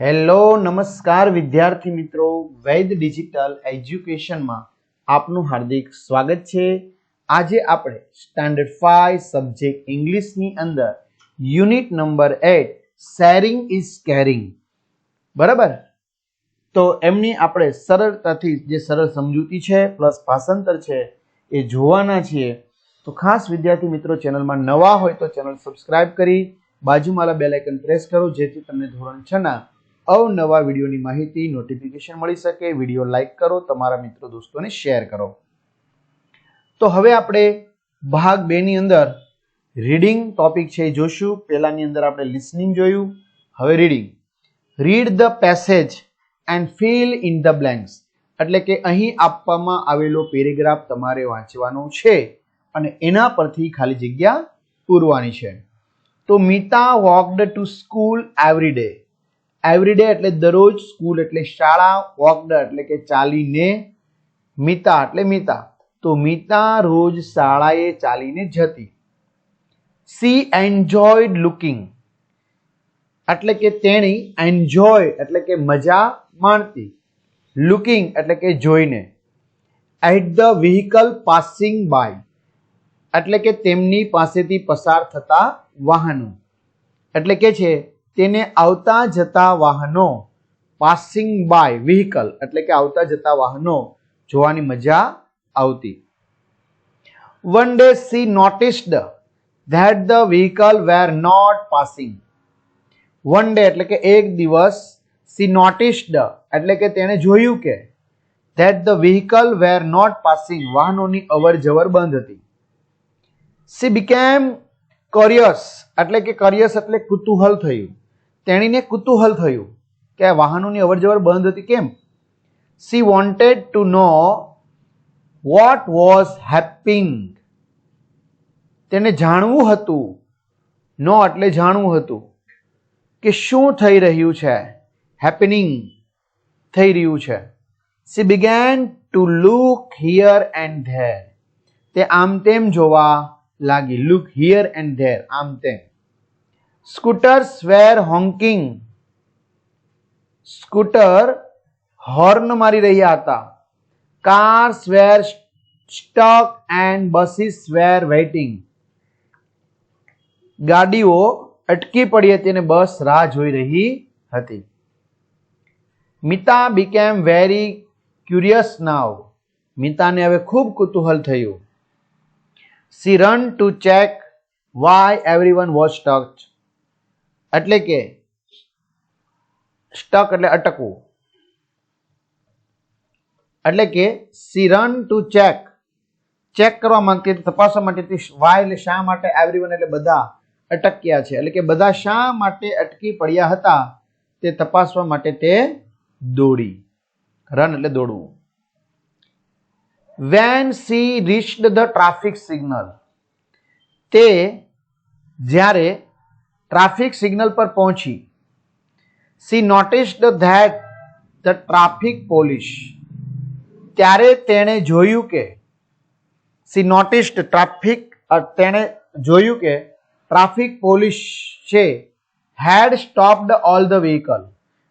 Hello, નમસ્કાર વિદ્યાર્થી મિત્રો. વૈદ ડિજિટલ એજ્યુકેશનમાં આપનું હાર્દિક સ્વાગત છે. આજે આપણે સ્ટાન્ડર્ડ ફાઈવ સબ્જેક્ટ ઇંગ્લિશની અંદર unit number eight, sharing is caring. બરાબર? તો એમની આપણે સરળતાથી જે સરળ સમજૂતી છે, પ્લસ ભાષાંતર છે, એ જોવાના છીએ તો ખાસ વિદ્યાર્થી મિત્રો, ચેનલમાં નવા હોય તો ચેનલ સબસ્ક્રાઇબ કરી, બાજુમાં બેલ આઇકન પ્રેસ કરો, જેથી તમને ધોરણ છના અવનવા વિડીયોની માહિતી નોટિફિકેશન મળી શકે, વીડિયો લાઈક કરો, તમારા મિત્રો દોસ્તોને શેર કરો. તો હવે આપણે ભાગ બે ની અંદર રીડિંગ ટોપિક છે એ જોશું. પહેલાની અંદર આપણે લિસનિંગ જોયું. હવે reading read the passage and fill in the blanks એટલે કે અહીં આપવામાં આવેલો પેરેગ્રાફ તમારે વાંચવાનો છે અને એના પરથી ખાલી જગ્યા પૂરવાની છે. તો Mita walked to school every day every day એટલે દરરોજ સ્કૂલ એટલે શાળા વોકડ એટલે કે ચાલીને મિતા એટલે મિતા. તો મિતા રોજ શાળાએ ચાલીને જતી. સી એન્જોયડ લુકિંગ એટલે કે તેણી એન્જોય એટલે કે મજા માણતી. લુકિંગ એટલે કે જોઈને. At the vehicle passing by એટલે કે તેમની પાસેથી પસાર થતા વાહનો. એટલે કે છે તેને આવતા જતા વાહનો પાસિંગ બાય વ્હીકલ એટલે કે આવતા જતા વાહનો જોવાની મજા આવતી. One day she noticed that the vehicle were not passing one day એટલે કે એક દિવસ સી નોટિસ્ડ એટલે કે તેણે જોયું કે that the vehicle were not passing વાહનોની અવર જવર બંધ હતી. સી બીકેમ કોરિયસ એટલે કે કોરિયસ એટલે કુતૂહલ થયું. તેણીને કુતૂહલ થયું કે આ વાહનોની અવરજવર બંધ હતી કેમ? She wanted to know what was happening તેને જાણવું હતું. નો એટલે જાણવું હતું કે શું થઈ રહ્યું છે? હેપનિંગ થઈ રહ્યું છે. She began to look here and there તે આમ તેમ જોવા લાગી. લુક હિયર એન્ડ ધેર આમ તેમ. Scooters were honking scooter horn મારી રહ્યા હતા. Cars were stuck and buses were waiting ગાડીઓ અટકી પડી હતી અને બસ રાહ જોઈ રહી હતી. Mita became very curious now મિતાને હવે ખૂબ કુતૂહલ થયું. She run to check why everyone was stuck એટલે કે સ્ટક એટલે અટકવું. એટલે કે she run to check check કરવા માંગતી તપાસવા માટે વાય એટલે શા માટે એવરીવન એટલે બધા અટક્યા છે. એટલે કે બધા શા માટે અટકી પડ્યા હતા તે તપાસવા માટે તે દોડી. રન એટલે દોડવું. When she reached the traffic signal તે જ્યારે ટ્રાફિક સિગ્નલ પર પહોંચી. She noticed that the traffic police ત્યારે તેણે જોયું કે સી નોટિસ્ડ ટ્રાફિક તેણે જોયું કે ટ્રાફિક પોલીસ છે had stopped all the vehicle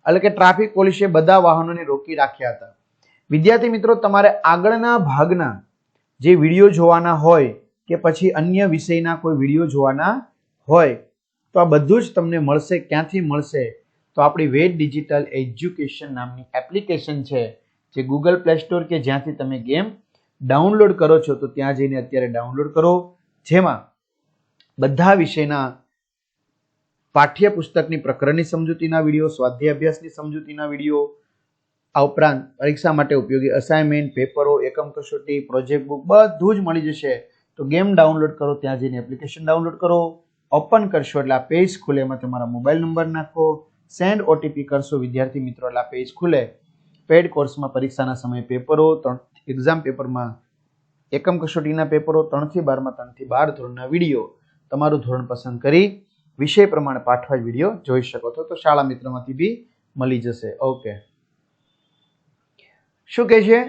એટલે કે ટ્રાફિક પોલીસે બધા વાહનોને રોકી રાખ્યા હતા. વિદ્યાર્થી મિત્રો, તમારે આગળના ભાગના જે વીડિયો જોવાના હોય કે પછી અન્ય વિષયના કોઈ વીડિયો જોવાના હોય તો આ બધું જ તમને મળશે, ક્યાંથી મળશે? તો આપણી વેદ ડિજિટલ એજ્યુકેશન નામની એપ્લિકેશન છે, જે ગૂગલ પ્લે સ્ટોર કે જ્યાંથી તમે ગેમ ડાઉનલોડ કરો છો, તો ત્યાં જઈને અત્યારે ડાઉનલોડ કરો. જેમાં બધા વિષયના પાઠ્યપુસ્તકની પ્રકરણની સમજૂતીના વીડિયો સ્વાધ્યાય અભ્યાસની સમજૂતીના વીડિયો, આ ઉપરાંત પરીક્ષા માટે ઉપયોગી અસાઇનમેન્ટ પેપરો એકમ કસોટી પ્રોજેક્ટ બુક બધું જ મળી જશે. તો ગેમ ડાઉનલોડ કરો, ત્યાં જઈને એપ્લિકેશન ડાઉનલોડ કરો. ઓપન કરશો એટલે આ પેજ ખુલે, એમાં તમારા મોબાઈલ નંબર નાખો સેન્ડ ઓટીપી કરશો, વિદ્યાર્થી મિત્રો, એટલે આ પેજ ખુલે. પેડ કોર્સમાં પરીક્ષાના સમયે પેપરો, ત્રણ એક્ઝામ પેપરમાં એકમ કસોટીના પેપરો, ત્રણથી બારમાં, ત્રણથી બાર ધોરણના વીડિયો. તમારું ધોરણ પસંદ કરી વિષય પ્રમાણે પાઠવા વીડિયો જોઈ શકો છો. તો શાળા મિત્રમાંથી બી મળી જશે. ઓકે. શું કહે છે?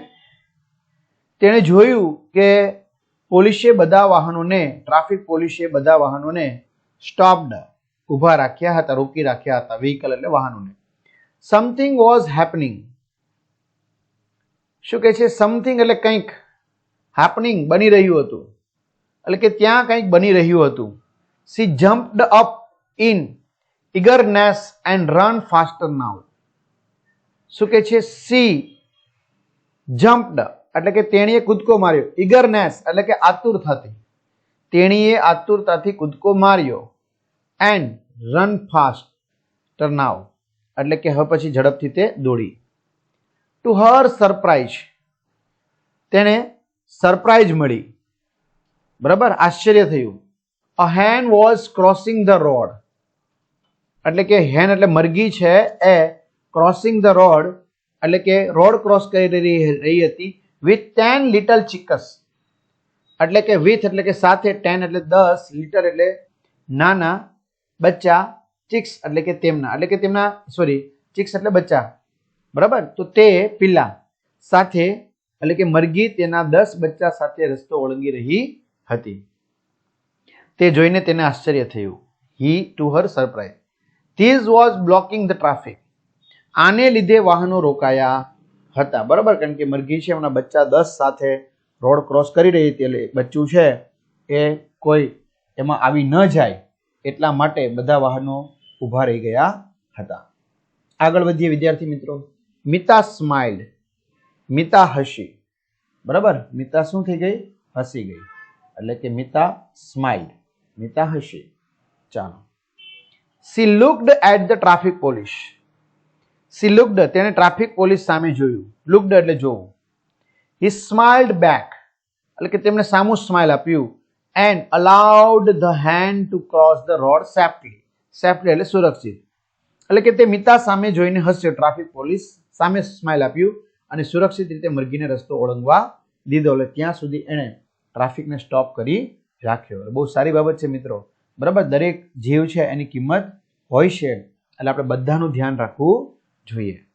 તેણે જોયું કે પોલીસે બધા વાહનોને, ટ્રાફિક પોલીસે બધા વાહનોને સ્ટોપ્ડ ઊભા રાખ્યા હતા, રોકી રાખ્યા હતા વ્હીકલ એટલે વાહનોને. સમથિંગ વોઝ હેપનિંગ શું કહે છે? સમથિંગ એટલે કંઈક હેપનિંગ બની રહ્યું હતું. એટલે કે ત્યાં કંઈક બની રહ્યું હતું. She jumped up in eagerness and run faster now શું કે છે? સી જમ્પડ એટલે કે તેણીએ કૂદકો માર્યો. ઇગરનેસ એટલે કે આતુરતાથી. તેણીએ આતુરતાથી કૂદકો માર્યો. એન્ડ રન ફાસ્ટ ટર્નાવ એટલે કે હવે પછી ઝડપથી તે દોડી. ટુ હર સરપ્રાઇઝ તેને સરપ્રાઇઝ મળી. બરાબર? આશ્ચર્ય થયું. A hen was crossing the road એટલે કે હેન એટલે મરઘી છે એ ક્રોસિંગ ધ રોડ એટલે કે રોડ ક્રોસ કરી રહી રહી હતી વિથ ટેન લિટલ ચિકસ એટલે કે વિથ એટલે કે સાથે ટેન એટલે દસ લીટર એટલે નાના, બચ્ચા ચિક્સ એટલે કે તેમના. એટલે કે તેમના સોરી ચિક્સ એટલે બચ્ચા. બરાબર? તો તે પિલ્લા સાથે એટલે કે મરઘી તેના દસ બચ્ચા સાથે રસ્તો ઓળંગી રહી હતી. તે જોઈને તેને આશ્ચર્ય થયું. He to her surprise this was blocking the traffic આને લીધે વાહનો રોકાયા હતા. બરાબર? કારણ કે મરઘી છે, એમના બચ્ચા દસ સાથે રોડ ક્રોસ કરી રહી એટલે બચ્ચું છે એ કોઈ એમાં આવી ન જાય એટલા માટે બધા વાહનો ઊભા રહી ગયા હતા. આગળ વધીએ વિદ્યાર્થી મિત્રો. મિતા સ્માઇલ્ડ મિતા હસી. બરાબર? મિતા શું થઈ ગઈ? હસી ગઈ. એટલે કે મિતા સ્માઇલ્ડ મિતા હસી. ચાલો. She looked at the traffic police she looked તેણે ટ્રાફિક પોલીસ સામે જોયું. લુકડ એટલે જોવું. હી સ્માઇલ્ડ બેક એટલે કે તેમણે સામું સ્માઇલ આપ્યું and allowed the hand to cross the road safely safely એટલે સુરક્ષિત. એટલે કે તે મિતા સામે જોઈને હસ્યો. ટ્રાફિક પોલીસ સામે સ્માઇલ આપ્યું અને સુરક્ષિત રીતે મરઘીને રસ્તો ઓળંગવા દીધો. એટલે ત્યાં સુધી એણે ટ્રાફિકને સ્ટોપ કરી રાખ્યો. બહુ સારી બાબત છે મિત્રો. બરાબર? દરેક જીવ છે, એની કિંમત હોય છે. એટલે આપણે બધાનું ધ્યાન રાખવું જોઈએ.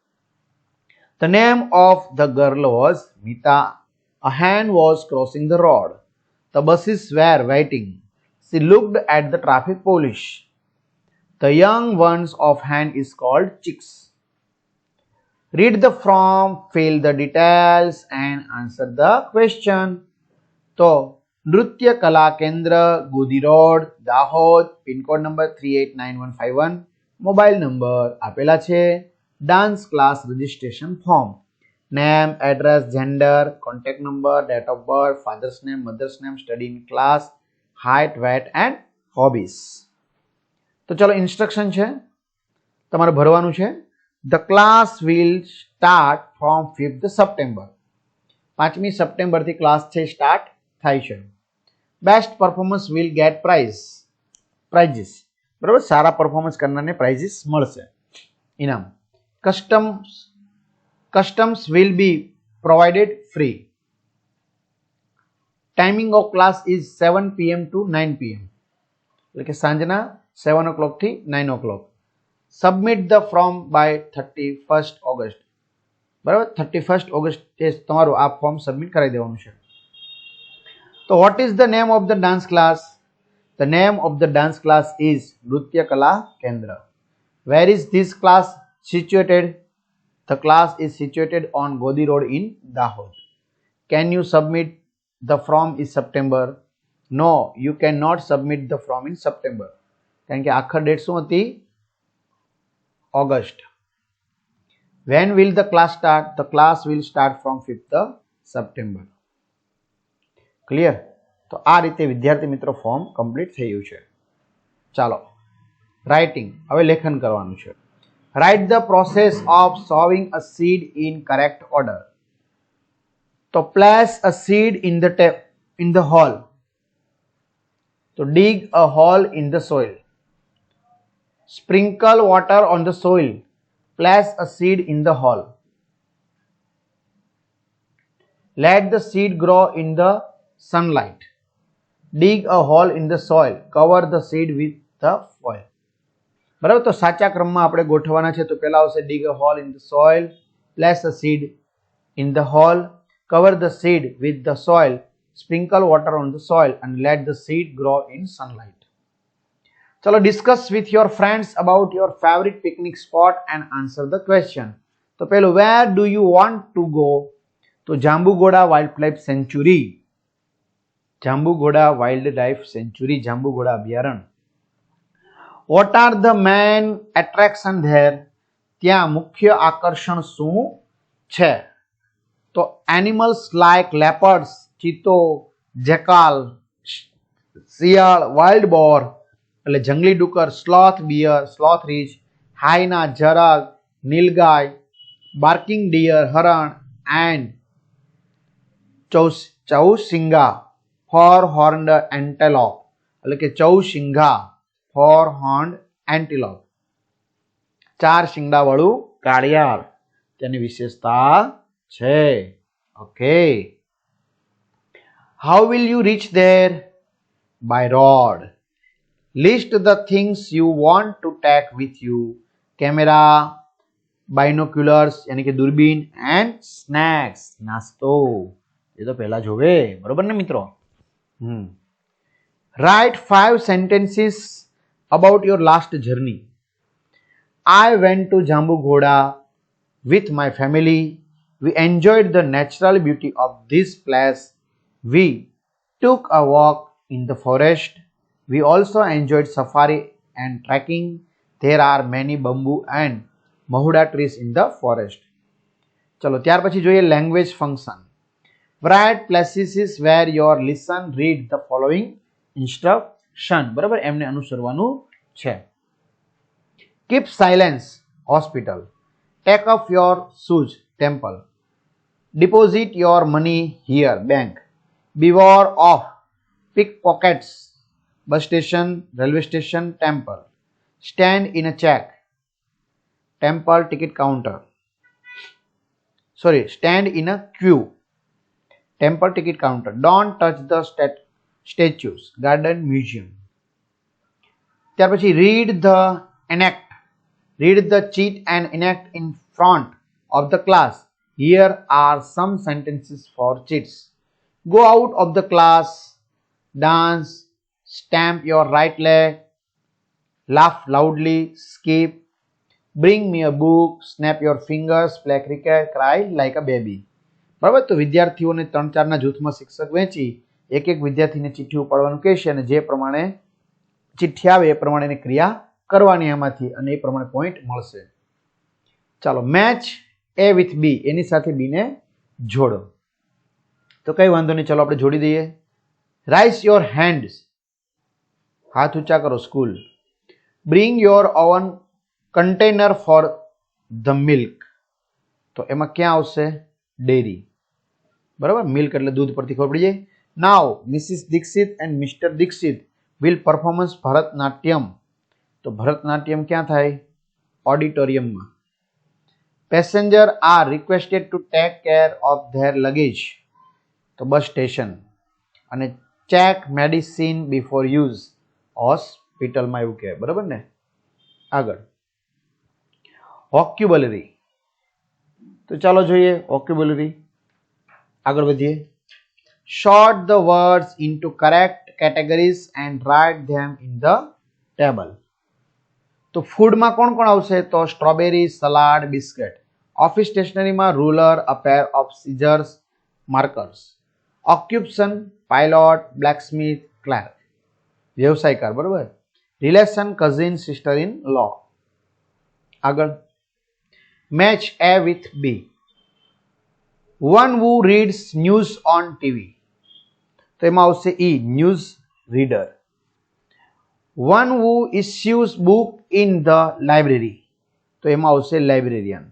the name of the girl was Mita a hand was crossing the road the buses were waiting she looked at the traffic police the young ones of hand is called chicks read the form fill the details and answer the question તો નૃત્ય કલા કેન્દ્ર Godi road Dahod pincode number three eight nine one five one mobile number આપેલા છે dance class registration form name address gender contact number date of birth father's name mother's name study in class height weight and hobbies તો ચલો instruction છે. તમારે ભરવાનું છે. The class will start from fifth September પાંચમી સપ્ટેમ્બરથી class છે start થાય છે. Best performance will get prize prizes બરાબર? સારા પરફોર્મન્સ કરનારને પ્રાઇઝિસ મળશે. ઇનામ. Costumes costumes will be provided free timing of class is seven PM to nine PM એટલે કે સાંજના સેવન ઓ ક્લોકથી nine o'clock submit the form by thirty first August બરાબર? થર્ટી ફર્સ્ટ ઓગસ્ટ એ તમારું આ ફોર્મ સબમિટ કરાવી દેવાનું છે. તો what is the name of the dance class the name of the dance class is Nritya Kala Kendra where is this class situated the class is situated on Godi road in Dahod can you submit the form is September no you can not submit the form in September કારણ કે આખર date શું હતી? August when will the class start the class will start from fifth September clear તો આ રીતે વિદ્યાર્થી મિત્રો ફોર્મ કમ્પ્લીટ થયું છે. ચાલો. રાઇટિંગ હવે લેખન કરવાનું છે. write the process of sowing a seed in correct order. To place a seed in the tap, in the hole. To dig a hole in the soil. Sprinkle water on the soil. Place a seed in the hole. Let the seed grow in the sunlight. Dig a hole in the soil. Cover the seed with the foil. બરાબર? તો સાચા ક્રમમાં આપણે ગોઠવવાના છે. તો પહેલા આવશે dig a hole in the soil place a seed in the hole cover the seed with the soil sprinkle water on the soil and let the seed grow in sunlight ચલો discuss with your friends about your favourite picnic spot and answer the question તો પેલું where do you want to go તો Jambughoda wildlife sanctuary Jambughoda wildlife sanctuary Jambughoda અભયારણ્ય what are the main attraction there ત્યાં મુખ્ય આકર્ષણ શું છે? તો એનિમલ્સ લાઇક લેપર્સ ચિત્તો જેકાલ, શિયાળ વાઇલ્ડ બોર એટલે જંગલી ડુકર સ્લોથ બિયર સ્લોથ રીચ હાઈના જરગ નીલગાય બાર્કિંગ ડિયર હરણ એન્ડ ચૌસ, ચૌસિંગા ફોર હોર્ન એન્ટેલોપ એટલે કે ચૌસિંગા. ફોર હોર્ન્ડ એન્ટિલોપ ચાર શિંગડાવાળું કાળિયાર તેની વિશેષતા છે. Okay. How will you reach there by road list the things you want to take with you camera binoculars યાની કે દૂરબીન એન્ડ સ્નેક્સ નાસ્તો. એ તો પહેલા જોવે બરોબર ને મિત્રો? હમ. Write five sentences About your last journey I went to Jambugoda with my family. We enjoyed the natural beauty of this place. We took a walk in the forest. We also enjoyed safari and trekking. There are many bamboo and mahuda trees in the forest. ચલો ત્યાર પછી જોઈએ language function right places where your listen read the following instruction બરાબર એમને અનુસરવાનું છે Keep silence, hospital. Take off your shoes, temple. Deposit your money here, bank. Beware of pickpockets, bus station, railway station, temple. Stand in a check, temple ticket counter. Sorry, stand in a queue, temple ticket counter. Don't touch the stat- statues, garden, museum. ત્યાર પછી read the enact read the cheat and enact in front of the class. Here are some sentences for cheats. Go out of the class, dance, stamp your right leg, laugh loudly, skip, bring me a book, snap your fingers, play cricket, cry like a baby. બરાબર તો વિદ્યાર્થીઓને ત્રણ ચારના જૂથમાં શિક્ષક વહેંચી એક એક વિદ્યાર્થીને ચિઠ્ઠી ઉપાડવાનું કહેશે અને જે પ્રમાણે ચિઠ્ઠી આવે એ પ્રમાણેની ક્રિયા કરવાની એમાંથી અને એ પ્રમાણે પોઈન્ટ મળશે. ચાલો મેચ એ વિથ બી એની સાથે બીને જોડો. તો કઈ વાંધો નહીં, ચાલો આપણે જોડી દઈએ. રાઇસ યોર હેન્ડ્સ હાથ ઊંચા કરો school bring your own container for the milk તો એમાં ક્યાં આવશે? ડેરી બરાબર? મિલ્ક એટલે દૂધ પરથી ખબર પડી જાય. Now Mrs Dikshit and Mr Dikshit will performance Bharatanatyam તો ભરતનાટ્યમ ક્યાં થાય ઓડિટોરિયમમાં passenger are requested to take care of their luggage તો બસ સ્ટેશન અને ચેક મેડિસિન બિફોર યુઝ હોસ્પિટલમાં એવું કહે બરાબર ને આગળ. ઓક્યુબલરી તો ચાલો જોઈએ હોક્યુબલરી આગળ વધીએ. Sort the words into correct categories and write them in the table તો ફૂડમાં કોણ કોણ આવશે? તો strawberry salad biscuit office સ્ટેશનરીમાં ruler a pair of scissors markers occupation pilot blacksmith clerk વ્યવસાયકાર, બરોબર? Relation cousin sister in law આગળ. Match A with B one who reads news on TV તો એમાં આવશે E news reader one who issues book in the library. તો એમાં આવશે librarian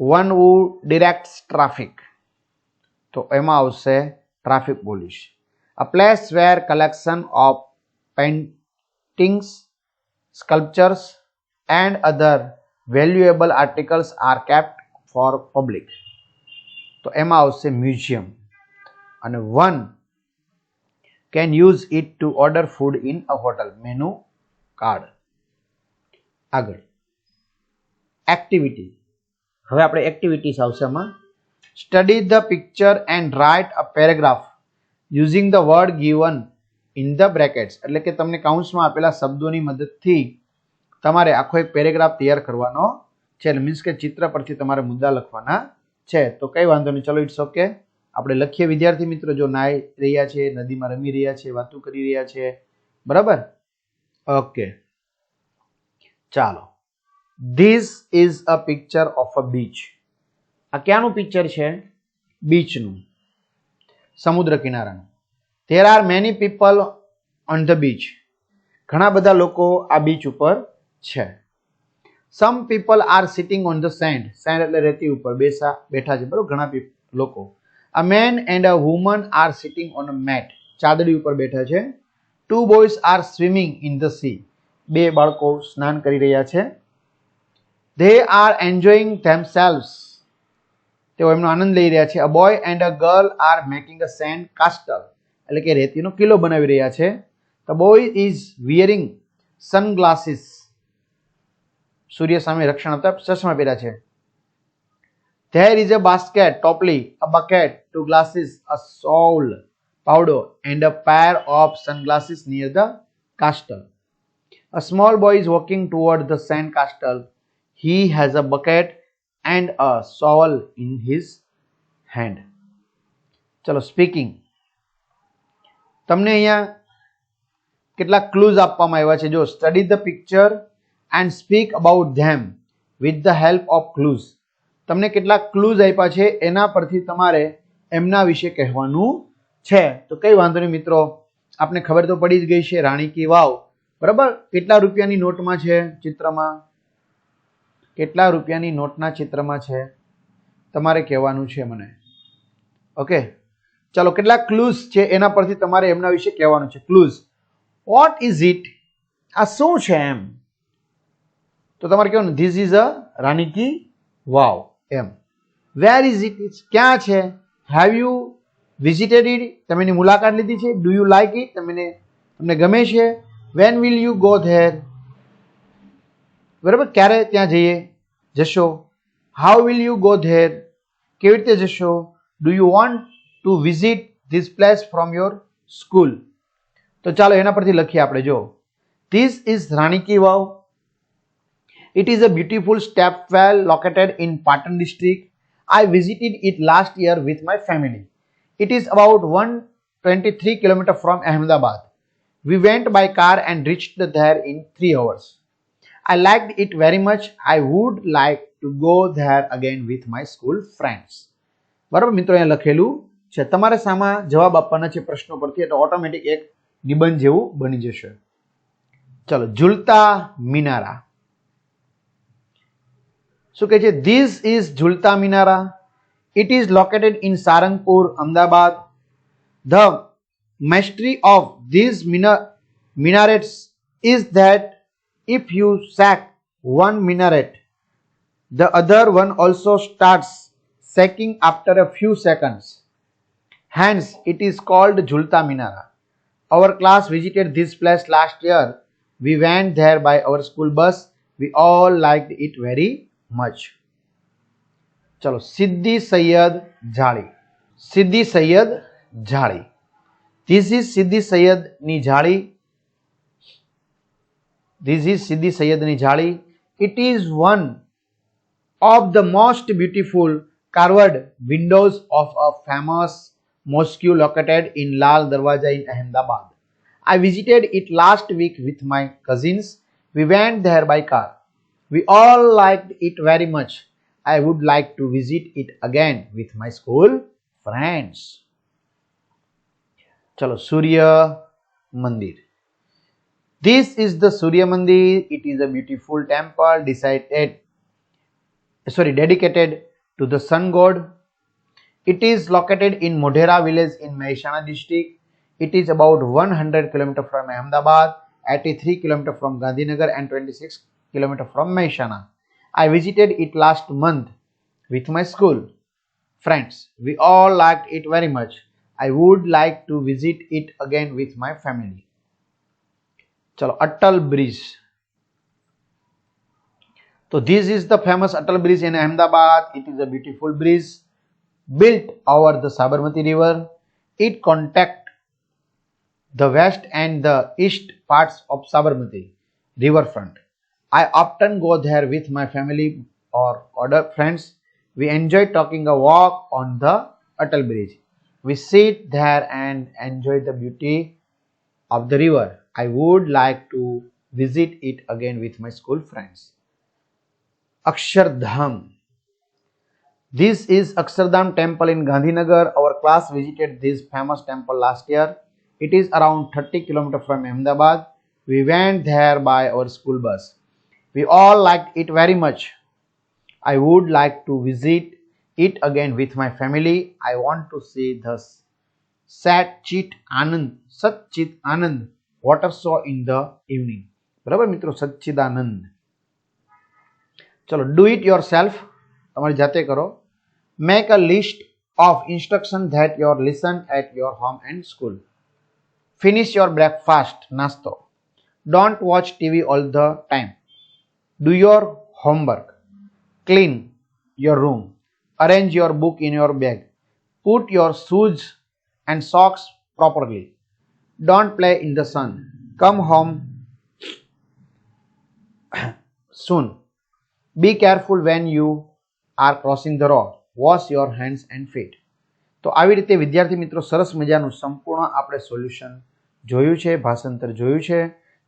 one who directs traffic. તો એમાં આવશે traffic police a place where collection of paintings sculptures and other valuable articles are kept for public તો એમાં આવશે museum. અને one can use it to order food in a hotel. Menu card. આગળ. Activity. હવે આપણે activities આવશે આમાં. Study the picture and write a paragraph using the word given in the brackets. એટલે કે તમને કાઉન્ટ્સમાં આપેલા શબ્દોની મદદથી તમારે આખો એક પેરેગ્રાફ તૈયાર કરવાનો છે. મીન્સ કે ચિત્ર પરથી તમારે મુદ્દા લખવાના છે, તો કઈ વાંધો નહીં. ચલો ઇટ્સ ઓકે આપણે લખીએ. વિદ્યાર્થી મિત્રો, જો નાઈ રહ્યા છે, નદીમાં રમી રહ્યા છે, વાતો કરી રહ્યા છે. બરાબર? ઓકે ચાલો. This is a picture of a beach આ ક્યાંનું પિક્ચર છે? બીચનું સમુદ્ર કિનારાનું. There are many people on the beach ઘણા બધા લોકો આ બીચ ઉપર છે. Some people are sitting on the sand sand એટલે રેતી ઉપર. બેસા, બેઠા છે. બરોબર? ઘણા લોકો. A man and a woman are sitting on a mat ચાદડી ઉપર બેઠા છે. Two boys are swimming in the sea બે બાળકો સ્નાન કરી રહ્યા છે. ધે આર એન્જોઈંગ ધેમસેલ્વ્સ તેઓ એમનો આનંદ લઈ રહ્યા છે. A boy and a girl are making a sand castle એટલે કે રેતીનો કિલ્લો બનાવી રહ્યા છે. The boy is wearing sunglasses સૂર્ય સામે રક્ષણ આપતા ચશ્મા પહેર્યા છે. There is a basket ટોપલી a bucket two glasses a shovel powder and a pair of sunglasses near the castle a small boy is walking toward the sand castle he has a bucket and a shovel in his hand ચલો speaking તમને અહીંયા કેટલાક clues આપવામાં આવ્યા છે. જો study the picture and speak about them with the help of clues તમને કેટલાક ક્લૂઝ આપ્યા છે, એના પરથી તમારે એમના વિશે કહેવાનું છે. તો કઈ વાંધો નહીં મિત્રો, આપને ખબર તો પડી જ ગઈ છે, રાણી કી વાવ. બરાબર? કેટલા રૂપિયાની નોટમાં છે ચિત્રમાં? કેટલા રૂપિયાની નોટના ચિત્રમાં છે? તમારે કહેવાનું છે મને. ઓકે? ચાલો કેટલા ક્લૂઝ છે, એના પરથી તમારે એમના વિશે કહેવાનું છે. ક્લૂઝ વોટ ઇઝ ઇટ આ શું છે એમ? તો તમારે કહેવાનું this is a Rani ki Vav. M. Where is it ક્યાં છે? હેવ યુ વિઝિટેડ ઇટ તમે એની મુલાકાત લીધી છે? ડુ યુ લાઇક ઇટ તમને તમને ગમે છે? When will you go there બરાબર? ક્યારે ત્યાં જઈએ? જશો? How will you go there કેવી રીતે જશો? Do you want to visit this place from your school તો ચાલો એના પરથી લખીએ આપણે, જો. This is Rani ki Vav. It is a beautiful step well located in Patan district. I visited it last year with my family. It is about 123 km from Ahmedabad. We went by car and reached there in 3 hours. I liked it very much. I would like to go there again with my school friends. બરાબર મિત્રો અહીંયા લખેલું છે તમારે સામા જવાબ આપવાના છે પ્રશ્નો પરથી એટલે ઓટોમેટિક એક નિબંધ જેવું બની જશે ચલો ઝુલતા મિનારા શું કહે છે this is Jhulta Minara it is located in Sarangpur Ahmedabad the mastery of these mina- minarets is that if you sack one minaret, the other one also starts sacking after a few seconds. Hence, it is called Julta Minara. Our class visited this place last year. We went there by our school bus. We all liked it very much. ચલો સિદ્ધિ સૈયદ જાળી સિદ્ધિ સૈયદ જાળી this is Sidi સૈયદની જાળી this is Sidi સૈયદની જાળી it is one of the most beautiful carved windows of a famous mosque located in Lal Darwaja in Ahmedabad. I visited it last week with my cousins. We went there by car. We all liked it very much. I would like to visit it again with my school friends. Chalo, Surya Mandir. This is the Surya Mandir. It is a beautiful temple decided, sorry, dedicated to the sun god. It is located in Modhera village in Mehsana district. It is about 100 km from Ahmedabad, 83 km from Gandhinagar and 26 kilometer from Mehsana. I visited it last month with my school friends. We all liked it very much. I would like to visit it again with my family. Chalo, Atal Bridge. So this is the famous Atal Bridge in Ahmedabad. It is a beautiful bridge built over the Sabarmati River. It connects the west and the east parts of Sabarmati riverfront. I often go there with my family or other friends. We enjoy taking a walk on the Atal Bridge. We sit there and enjoy the beauty of the river. I would like to visit it again with my school friends. Akshardham. This is Akshardham temple in Gandhinagar. Our class visited this famous temple last year. It is around 30 km from Ahmedabad. We went there by our school bus. We all liked it very much. I would like to visit it again with my family. I want to see the Satchit Anand, Satchit Anand water show in the evening. બરાબર મિત્રો સચ્ચિદાનંદ ચલો do it your self તમારી જાતે કરો make a list of instruction that your listen at your home and school finish your breakfast નાસ્તો don't watch TV all the time Do your homework clean your room arrange your book in your bag put your shoes and socks properly don't play in the sun come home soon. Be careful when you are crossing the road. Wash your hands and feet. તો આવી રીતે વિદ્યાર્થી મિત્રો સરસ મજાનું સંપૂર્ણ આપણે solution જોયું છે, ભાષાંતર જોયું છે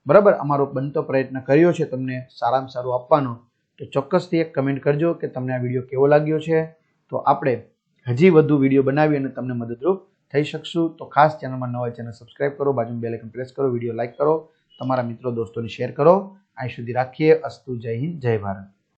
બરાબર? અમારો બનતો પ્રયત્ન કર્યો છે તમને સારામાં સારું આપવાનો. તો ચોક્કસથી એક કમેન્ટ કરજો કે તમને આ વીડિયો કેવો લાગ્યો છે. તો આપણે હજી વધુ વીડિયો બનાવી અને તમને મદદરૂપ થઈ શકશું. તો ખાસ ચેનલમાં નવા ચેનલ સબસ્ક્રાઇબ કરો, બાજુમાં બે લેકન પ્રેસ કરો વીડિયો લાઇક કરો, તમારા મિત્રો, દોસ્તોને શેર કરો. અહીં સુધી રાખીએ. અસ્તુ, જય હિન્દ, જય ભારત.